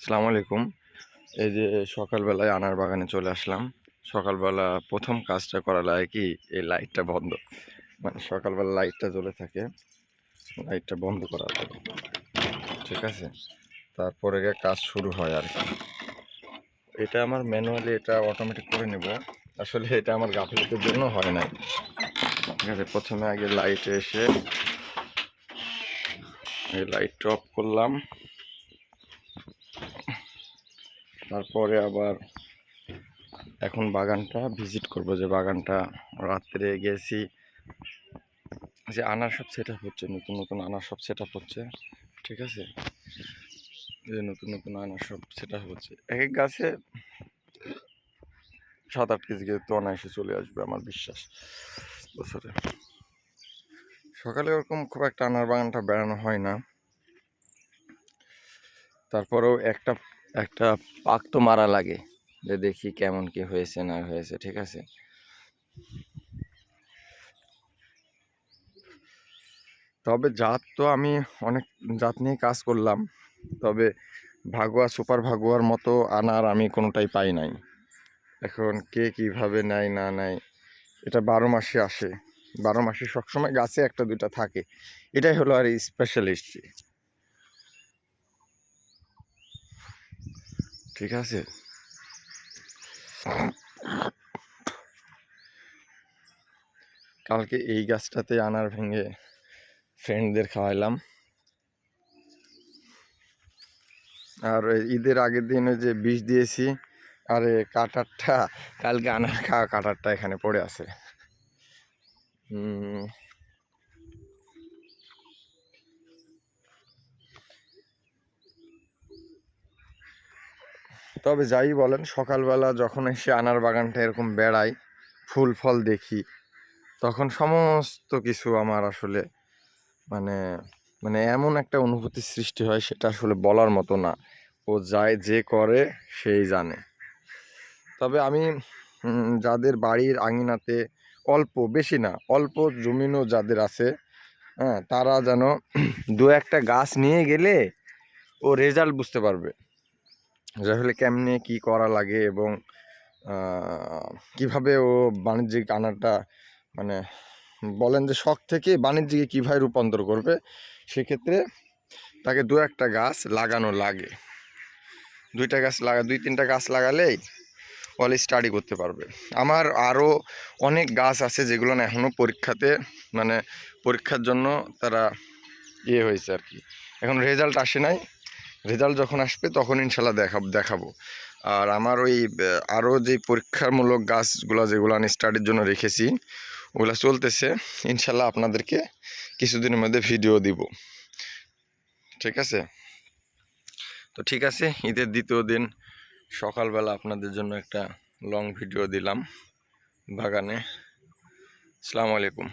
আসসালামু আলাইকুম। এই যে সকালবেলায় আনার বাগানে চলে আসলাম। সকালবেলা প্রথম কাজটা করা লাগে কি? এই লাইটটা বন্ধ। মানে সকালবেলা লাইটটা জ্বলে থাকে, লাইটটা বন্ধ করা লাগে। ঠিক আছে? তারপরে কাজ শুরু হয় আর কি। এটা আমার ম্যানুয়ালি এটা অটোমেটিক করে নেব। আসলে এটা আমার গাফিলতির জন্য হয় নাই। ঠিক আছে? প্রথমে আগে লাইটে এসে এই লাইটটা অফ করলাম। তারপরে আবার এখন বাগানটা ভিজিট করব যে বাগানটা রাত্রে গেছি যে আনার সব সেট হচ্ছে, নতুন নতুন আনার সব সেট হচ্ছে, ঠিক আছে? যে নতুন নতুন আনার সব সেট হচ্ছে। এক এক গাছে সাত আট কেজি তো অনায়াসে চলে আসবে আমার বিশ্বাস, বছরে। সকালে ওরকম খুব একটা আনার বাগানটা বেড়ানো হয় না। তারপরেও একটা একটা পাক তো মারা লাগে যে দেখি কেমন কি হয়েছে, না হয়েছে, ঠিক আছে? তবে জাত তো আমি অনেক জাত নিয়ে কাজ করলাম, তবে ভাগুয়া, সুপার ভাগুয়ার মতো আনার আমি কোনোটাই পাই নাই। এখন কে কীভাবে নেয়, না নেয়, এটা বারো মাসে আসে। বারো মাসে সবসময় গাছে একটা দুইটা থাকে। এটাই হলো আর স্পেশালিস্ট ঠিক আছে? কালকে এই গাছটাতে আনার ভেঙে ফ্রেন্ডদের খাওয়াইলাম। আর ঈদের আগের দিন যে বিষ দিয়েছি, আর কাটারটা, কালকে আনার খাওয়া কাটারটা এখানে পড়ে আছে। তবে যাই বলেন, সকালবেলা যখন এসে আনার বাগানটা এরকম বেড়াই, ফুল ফল দেখি, তখন সমস্ত কিছু আমার আসলে মানে মানে এমন একটা অনুভূতির সৃষ্টি হয়, সেটা আসলে বলার মতো না। ও যায়, যে করে, সেই জানে। তবে আমি যাদের বাড়ির আঙিনাতে অল্প, বেশি না, অল্প জমিনও যাদের আছে হ্যাঁ তারা যেন দু একটা গাছ নিয়ে গেলে ও রেজাল্ট বুঝতে পারবে। যে আসলে কেমনে কি করা লাগে এবং কীভাবে ও বাণিজ্যিক আনাটা মানে বলেন যে শখ থেকে বাণিজ্যিকে কীভাবে রূপান্তর করবে, সেক্ষেত্রে তাকে দু একটা গাছ লাগানো লাগে। দুইটা গাছ লাগা, দুই তিনটা গাছ লাগালেই অল স্টাডি করতে পারবে। আমার আরও অনেক গাছ আছে যেগুলো না এখনও পরীক্ষাতে মানে পরীক্ষার জন্য তারা ইয়ে হয়েছে আর কি। এখন রেজাল্ট আসে নাই। রেজাল্ট যখন আসবে, তখন ইনশাল্লাহ দেখাব দেখাবো। আর আমার ওই আরও যে পরীক্ষামূলক গাছগুলো যেগুলো আমি স্টাডির জন্য রেখেছি, ওগুলো চলতেছে, ইনশাল্লাহ আপনাদেরকে কিছুদিনের মধ্যে ভিডিও দিব। ঠিক আছে? তো ঠিক আছে, ঈদের দ্বিতীয় দিন, সকালবেলা আপনাদের জন্য একটা লং ভিডিও দিলাম বাগানে। আসসালামু আলাইকুম।